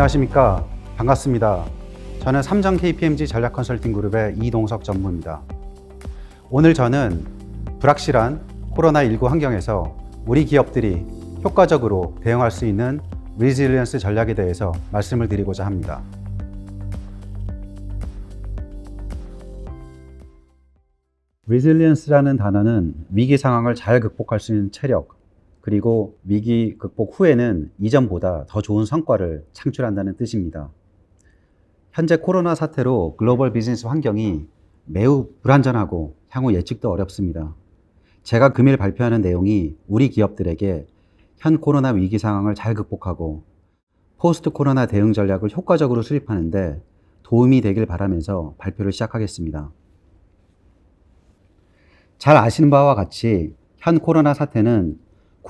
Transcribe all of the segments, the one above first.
안녕하십니까. 반갑습니다. 저는 삼정 KPMG 전략 컨설팅 그룹의 이동석 전무입니다. 오늘 저는 불확실한 코로나19 환경에서 우리 기업들이 효과적으로 대응할 수 있는 리질리언스 전략에 대해서 말씀을 드리고자 합니다. 리질리언스라는 단어는 위기 상황을 잘 극복할 수 있는 체력, 그리고 위기 극복 후에는 이전보다 더 좋은 성과를 창출한다는 뜻입니다. 현재 코로나 사태로 글로벌 비즈니스 환경이 매우 불안전하고 향후 예측도 어렵습니다. 제가 금일 발표하는 내용이 우리 기업들에게 현 코로나 위기 상황을 잘 극복하고 포스트 코로나 대응 전략을 효과적으로 수립하는데 도움이 되길 바라면서 발표를 시작하겠습니다. 잘 아시는 바와 같이 현 코로나 사태는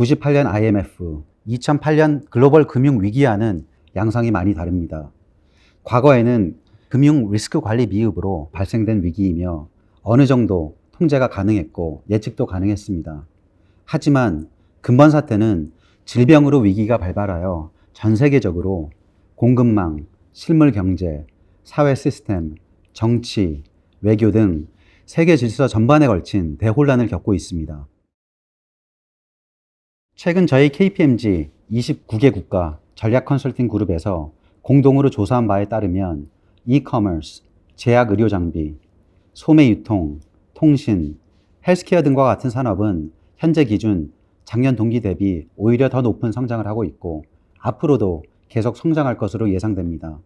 98년 IMF, 2008년 글로벌 금융 위기와는 양상이 많이 다릅니다. 과거에는 금융 리스크 관리 미흡으로 발생된 위기이며 어느 정도 통제가 가능했고 예측도 가능했습니다. 하지만 근본 사태는 질병으로 위기가 발발하여 전 세계적으로 공급망, 실물 경제, 사회 시스템, 정치, 외교 등 세계 질서 전반에 걸친 대혼란을 겪고 있습니다. 최근 저희 KPMG 29개 국가 전략 컨설팅 그룹에서 공동으로 조사한 바에 따르면 e-commerce, 제약 의료 장비, 소매 유통, 통신, 헬스케어 등과 같은 산업은 현재 기준 작년 동기 대비 오히려 더 높은 성장을 하고 있고 앞으로도 계속 성장할 것으로 예상됩니다.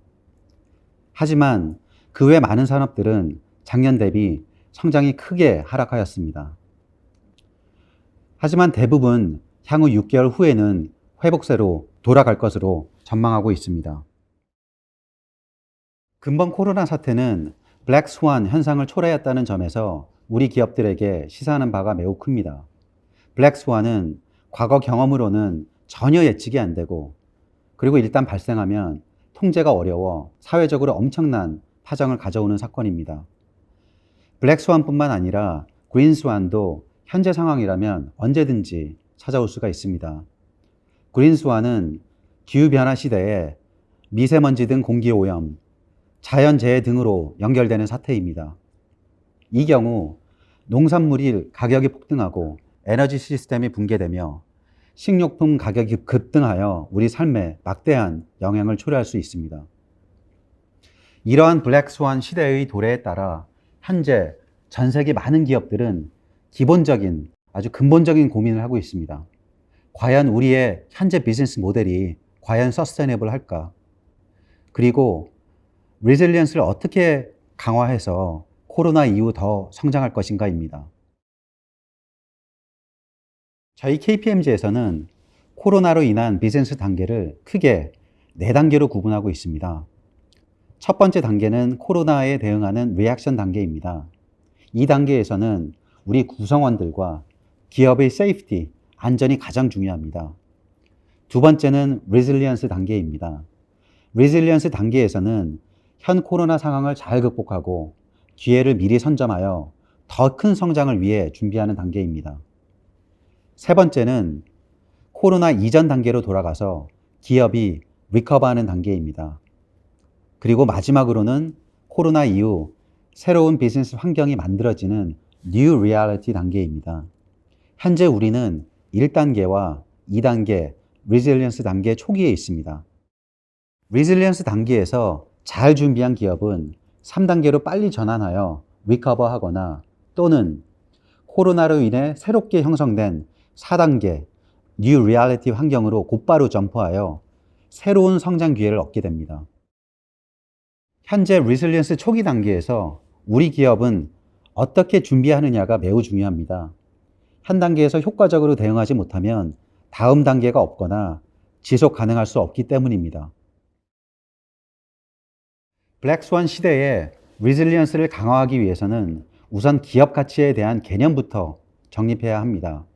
하지만 그 외 많은 산업들은 작년 대비 성장이 크게 하락하였습니다. 하지만 대부분 향후 6개월 후에는 회복세로 돌아갈 것으로 전망하고 있습니다. 근본 코로나 사태는 블랙 스완 현상을 초래했다는 점에서 우리 기업들에게 시사하는 바가 매우 큽니다. 블랙 스완은 과거 경험으로는 전혀 예측이 안 되고 그리고 일단 발생하면 통제가 어려워 사회적으로 엄청난 파장을 가져오는 사건입니다. 블랙 스완뿐만 아니라 그린 스완도 현재 상황이라면 언제든지 찾아올 수가 있습니다. 그린스완은 기후변화 시대에 미세먼지 등 공기오염, 자연재해 등으로 연결되는 사태입니다. 이 경우 농산물이 가격이 폭등하고 에너지 시스템이 붕괴되며 식료품 가격이 급등하여 우리 삶에 막대한 영향을 초래할 수 있습니다. 이러한 블랙스완 시대의 도래에 따라 현재 전 세계 많은 기업들은 기본적인 아주 근본적인 고민을 하고 있습니다. 과연 우리의 현재 비즈니스 모델이 과연 서스테이너블 할까? 그리고 리질리언스를 어떻게 강화해서 코로나 이후 더 성장할 것인가입니다. 저희 KPMG에서는 코로나로 인한 비즈니스 단계를 크게 네 단계로 구분하고 있습니다. 첫 번째 단계는 코로나에 대응하는 리액션 단계입니다. 이 단계에서는 우리 구성원들과 기업의 세이프티, 안전이 가장 중요합니다. 두 번째는 레질리언스 단계입니다. 레질리언스 단계에서는 현 코로나 상황을 잘 극복하고 기회를 미리 선점하여 더 큰 성장을 위해 준비하는 단계입니다. 세 번째는 코로나 이전 단계로 돌아가서 기업이 리커버하는 단계입니다. 그리고 마지막으로는 코로나 이후 새로운 비즈니스 환경이 만들어지는 뉴 리얼리티 단계입니다. 현재 우리는 1단계와 2단계 리질리언스 단계 초기에 있습니다. 리질리언스 단계에서 잘 준비한 기업은 3단계로 빨리 전환하여 리커버 하거나 또는 코로나로 인해 새롭게 형성된 4단계 뉴 리얼리티 환경으로 곧바로 점프하여 새로운 성장 기회를 얻게 됩니다. 현재 리실리언스 초기 단계에서 우리 기업은 어떻게 준비하느냐가 매우 중요합니다. 한 단계에서 효과적으로 대응하지 못하면 다음 단계가 없거나 지속 가능할 수 없기 때문입니다. 블랙스완 시대에 리질리언스를 강화하기 위해서는 우선 기업 가치에 대한 개념부터 정립해야 합니다.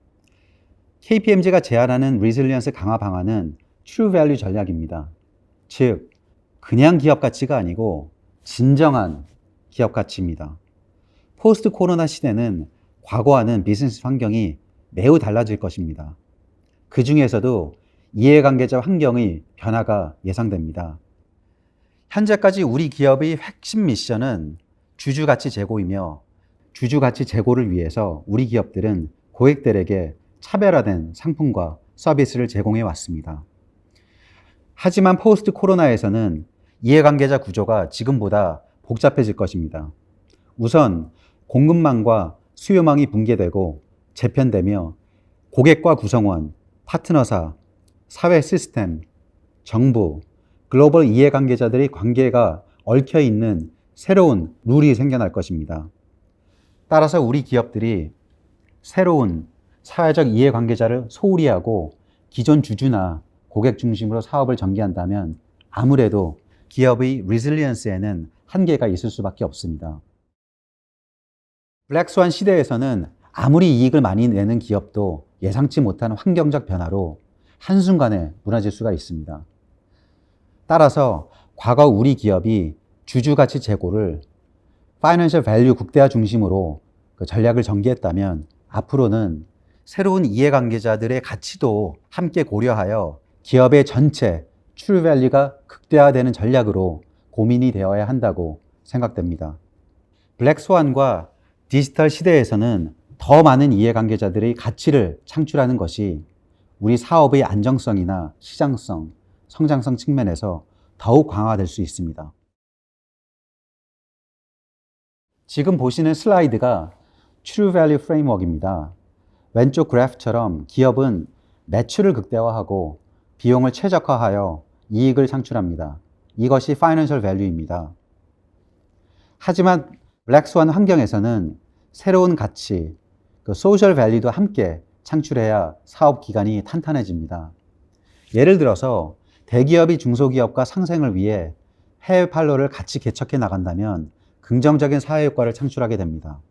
KPMG가 제안하는 리질리언스 강화 방안은 트루 밸류 전략입니다. 즉, 그냥 기업 가치가 아니고 진정한 기업 가치입니다. 포스트 코로나 시대는 과거와는 비즈니스 환경이 매우 달라질 것입니다. 그 중에서도 이해관계자 환경의 변화가 예상됩니다. 현재까지 우리 기업의 핵심 미션은 주주 가치 제고이며 주주 가치 제고를 위해서 우리 기업들은 고객들에게 차별화된 상품과 서비스를 제공해 왔습니다. 하지만 포스트 코로나에서는 이해관계자 구조가 지금보다 복잡해질 것입니다. 우선 공급망과 수요망이 붕괴되고 재편되며 고객과 구성원, 파트너사, 사회 시스템, 정부, 글로벌 이해관계자들의 관계가 얽혀 있는 새로운 룰이 생겨날 것입니다. 따라서 우리 기업들이 새로운 사회적 이해관계자를 소홀히 하고 기존 주주나 고객 중심으로 사업을 전개한다면 아무래도 기업의 리질리언스에는 한계가 있을 수밖에 없습니다. 블랙스완 시대에서는 아무리 이익을 많이 내는 기업도 예상치 못한 환경적 변화로 한순간에 무너질 수가 있습니다. 따라서 과거 우리 기업이 주주 가치 제고를 파이낸셜 밸류 국대화 중심으로 그 전략을 전개했다면 앞으로는 새로운 이해관계자들의 가치도 함께 고려하여 기업의 전체 밸류가 극대화되는 전략으로 고민이 되어야 한다고 생각됩니다. 블랙스완과 디지털 시대에서는 더 많은 이해관계자들의 가치를 창출하는 것이 우리 사업의 안정성이나 시장성, 성장성 측면에서 더욱 강화될 수 있습니다. 지금 보시는 슬라이드가 True Value Framework입니다. 왼쪽 그래프처럼 기업은 매출을 극대화하고 비용을 최적화하여 이익을 창출합니다. 이것이 Financial Value입니다. 하지만 블랙스완 환경에서는 새로운 가치, 그 소셜 밸류도 함께 창출해야 사업 기간이 탄탄해집니다. 예를 들어서 대기업이 중소기업과 상생을 위해 해외 판로를 같이 개척해 나간다면 긍정적인 사회 효과를 창출하게 됩니다.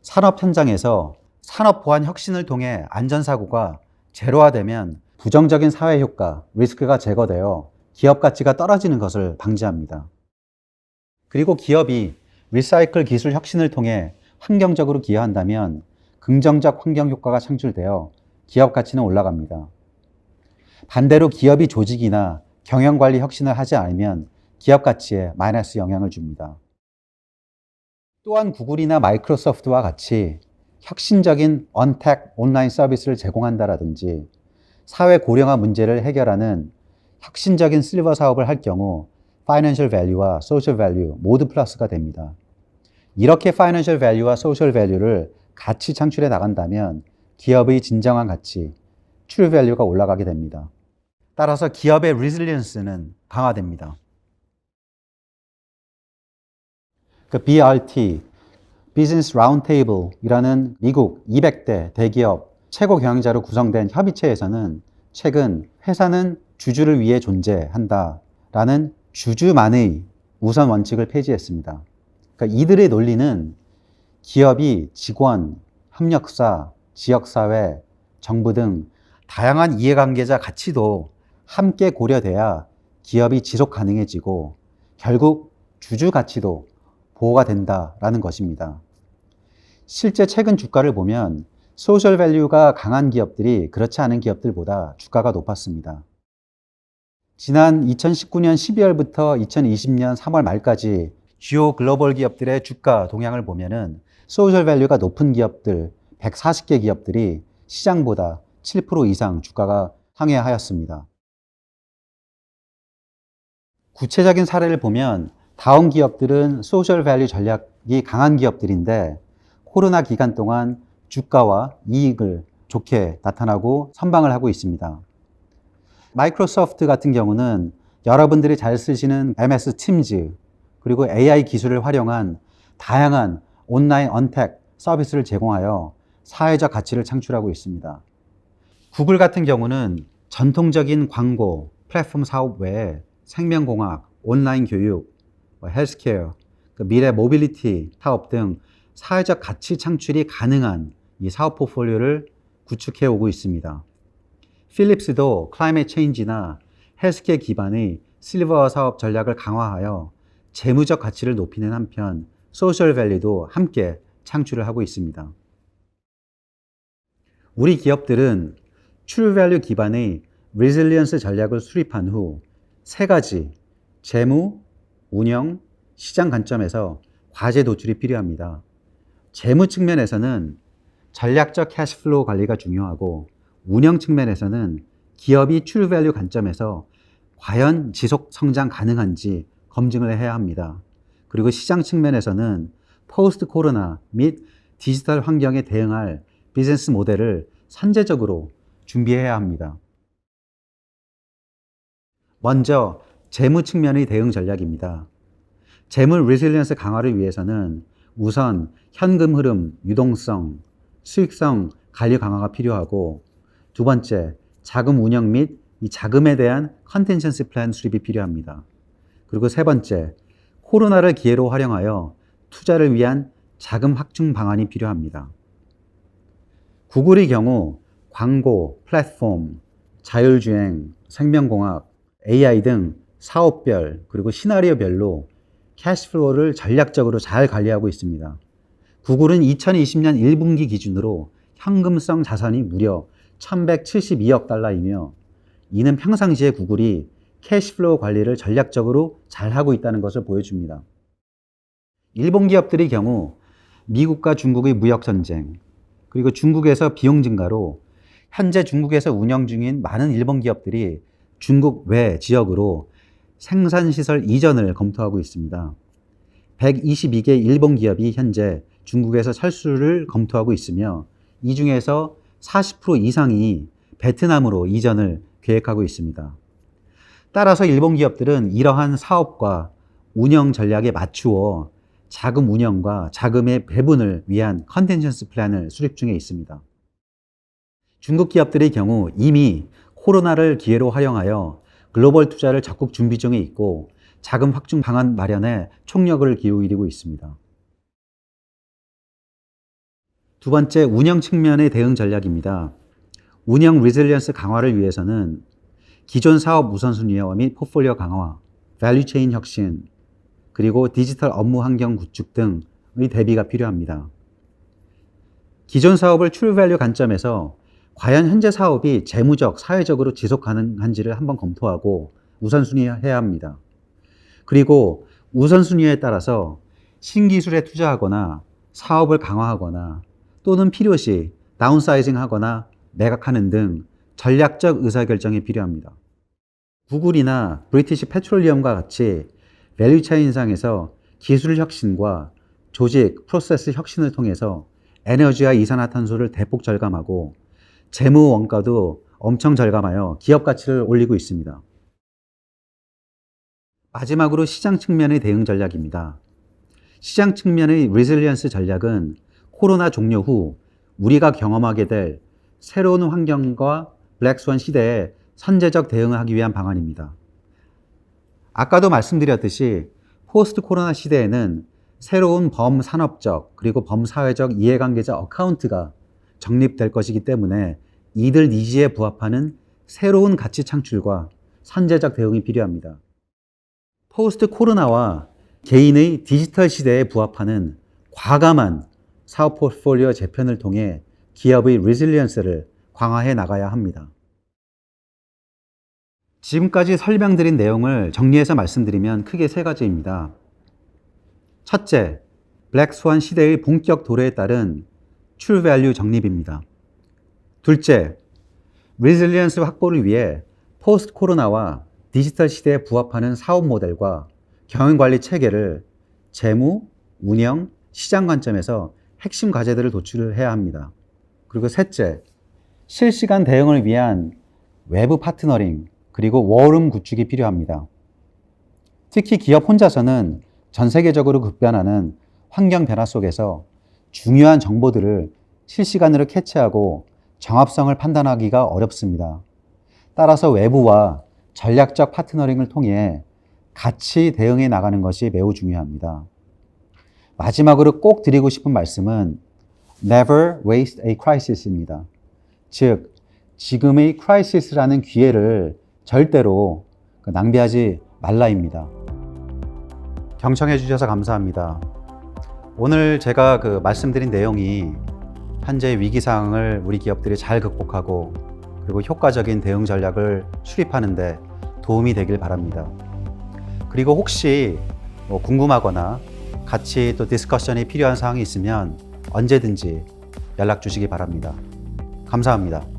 산업 현장에서 산업 보안 혁신을 통해 안전사고가 제로화되면 부정적인 사회 효과, 리스크가 제거되어 기업 가치가 떨어지는 것을 방지합니다. 그리고 기업이 리사이클 기술 혁신을 통해 환경적으로 기여한다면 긍정적 환경 효과가 창출되어 기업 가치는 올라갑니다. 반대로 기업이 조직이나 경영 관리 혁신을 하지 않으면 기업 가치에 마이너스 영향을 줍니다. 또한 구글이나 마이크로소프트와 같이 혁신적인 언택 온라인 서비스를 제공한다라든지 사회 고령화 문제를 해결하는 혁신적인 실버 사업을 할 경우 파이낸셜 밸류와 소셜 밸류 모두 플러스가 됩니다. 이렇게 파이낸셜 밸류와 소셜 밸류를 같이 창출해 나간다면 기업의 진정한 가치, 트루 밸류가 올라가게 됩니다. 따라서 기업의 리질리언스는 강화됩니다. 그 BRT, Business Roundtable이라는 미국 200대 대기업 최고 경영자로 구성된 협의체에서는 최근 회사는 주주를 위해 존재한다라는 주주만의 우선 원칙을 폐지했습니다. 그러니까 이들의 논리는 기업이 직원, 협력사, 지역사회, 정부 등 다양한 이해관계자 가치도 함께 고려돼야 기업이 지속 가능해지고 결국 주주 가치도 보호가 된다라는 것입니다. 실제 최근 주가를 보면 소셜 밸류가 강한 기업들이 그렇지 않은 기업들보다 주가가 높았습니다. 지난 2019년 12월부터 2020년 3월 말까지 주요 글로벌 기업들의 주가 동향을 보면은 소셜 밸류가 높은 기업들 140개 기업들이 시장보다 7% 이상 주가가 상회하였습니다. 구체적인 사례를 보면 다운 기업들은 소셜 밸류 전략이 강한 기업들인데 코로나 기간 동안 주가와 이익을 좋게 나타나고 선방을 하고 있습니다. 마이크로소프트 같은 경우는 여러분들이 잘 쓰시는 MS 팀즈 그리고 AI 기술을 활용한 다양한 온라인 언택 서비스를 제공하여 사회적 가치를 창출하고 있습니다. 구글 같은 경우는 전통적인 광고, 플랫폼 사업 외에 생명공학, 온라인 교육, 뭐 헬스케어, 그 미래 모빌리티 사업 등 사회적 가치 창출이 가능한 이 사업 포트폴리오를 구축해 오고 있습니다. 필립스도 클라이메 체인지나 헬스케어 기반의 실버 사업 전략을 강화하여 재무적 가치를 높이는 한편 소셜 밸리도 함께 창출을 하고 있습니다. 우리 기업들은 트루 밸류 기반의 리질리언스 전략을 수립한 후 세 가지 재무, 운영, 시장 관점에서 과제 도출이 필요합니다. 재무 측면에서는 전략적 캐시플로우 관리가 중요하고 운영 측면에서는 기업이 트루 밸류 관점에서 과연 지속 성장 가능한지 검증을 해야 합니다. 그리고 시장 측면에서는 포스트 코로나 및 디지털 환경에 대응할 비즈니스 모델을 선제적으로 준비해야 합니다. 먼저 재무 측면의 대응 전략입니다. 재물 리실리언스 강화를 위해서는 우선 현금 흐름, 유동성, 수익성 관리 강화가 필요하고 두 번째 자금 운영 및 이 자금에 대한 컨텐션스 플랜 수립이 필요합니다. 그리고 세 번째 코로나를 기회로 활용하여 투자를 위한 자금 확충 방안이 필요합니다. 구글의 경우 광고, 플랫폼, 자율주행, 생명공학, AI 등 사업별 그리고 시나리오별로 캐시플로우를 전략적으로 잘 관리하고 있습니다. 구글은 2020년 1분기 기준으로 현금성 자산이 무려 1172억 달러이며 이는 평상시에 구글이 캐시플로우 관리를 전략적으로 잘 하고 있다는 것을 보여줍니다. 일본 기업들의 경우 미국과 중국의 무역 전쟁, 그리고 중국에서 비용 증가로 현재 중국에서 운영 중인 많은 일본 기업들이 중국 외 지역으로 생산 시설 이전을 검토하고 있습니다. 122개 일본 기업이 현재 중국에서 철수를 검토하고 있으며 이 중에서 40% 이상이 베트남으로 이전을 계획하고 있습니다. 따라서 일본 기업들은 이러한 사업과 운영 전략에 맞추어 자금 운영과 자금의 배분을 위한 컨텐션스 플랜을 수립 중에 있습니다. 중국 기업들의 경우 이미 코로나를 기회로 활용하여 글로벌 투자를 적극 준비 중에 있고 자금 확충 방안 마련에 총력을 기울이고 있습니다. 두 번째, 운영 측면의 대응 전략입니다. 운영 리질리언스 강화를 위해서는 기존 사업 우선순위화 및 포폴리오 강화, 밸류 체인 혁신, 그리고 디지털 업무 환경 구축 등의 대비가 필요합니다. 기존 사업을 트루밸류 관점에서 과연 현재 사업이 재무적, 사회적으로 지속 가능한지를 한번 검토하고 우선순위해야 합니다. 그리고 우선순위에 따라서 신기술에 투자하거나 사업을 강화하거나 또는 필요시 다운사이징 하거나 매각하는 등 전략적 의사결정이 필요합니다. 구글이나 브리티시 페트롤리엄과 같이 밸류체인 상에서 기술 혁신과 조직, 프로세스 혁신을 통해서 에너지와 이산화탄소를 대폭 절감하고 재무 원가도 엄청 절감하여 기업 가치를 올리고 있습니다. 마지막으로 시장 측면의 대응 전략입니다. 시장 측면의 리질리언스 전략은 코로나 종료 후 우리가 경험하게 될 새로운 환경과 블랙스완 시대에 선제적 대응을 하기 위한 방안입니다. 아까도 말씀드렸듯이 포스트 코로나 시대에는 새로운 범산업적 그리고 범사회적 이해관계자 어카운트가 정립될 것이기 때문에 이들 니즈에 부합하는 새로운 가치 창출과 선제적 대응이 필요합니다. 포스트 코로나와 개인의 디지털 시대에 부합하는 과감한 사업 포트폴리오 재편을 통해 기업의 리질리언스를 강화해 나가야 합니다. 지금까지 설명드린 내용을 정리해서 말씀드리면 크게 세 가지입니다. 첫째, 블랙스완 시대의 본격 도래에 따른 value 정립입니다. 둘째, 리질리언스 확보를 위해 포스트 코로나와 디지털 시대에 부합하는 사업 모델과 경영관리 체계를 재무, 운영, 시장 관점에서 핵심 과제들을 도출해야 합니다. 그리고 셋째, 실시간 대응을 위한 외부 파트너링, 그리고 워룸 구축이 필요합니다. 특히 기업 혼자서는 전 세계적으로 급변하는 환경 변화 속에서 중요한 정보들을 실시간으로 캐치하고 정합성을 판단하기가 어렵습니다. 따라서 외부와 전략적 파트너링을 통해 같이 대응해 나가는 것이 매우 중요합니다. 마지막으로 꼭 드리고 싶은 말씀은 never waste a crisis입니다. 즉, 지금의 크라이시스라는 기회를 절대로 그 낭비하지 말라입니다. 경청해 주셔서 감사합니다. 오늘 제가 그 말씀드린 내용이 현재 위기 상황을 우리 기업들이 잘 극복하고 그리고 효과적인 대응 전략을 수립하는데 도움이 되길 바랍니다. 그리고 혹시 뭐 궁금하거나 같이 또 디스커션이 필요한 사항이 있으면 언제든지 연락 주시기 바랍니다. 감사합니다.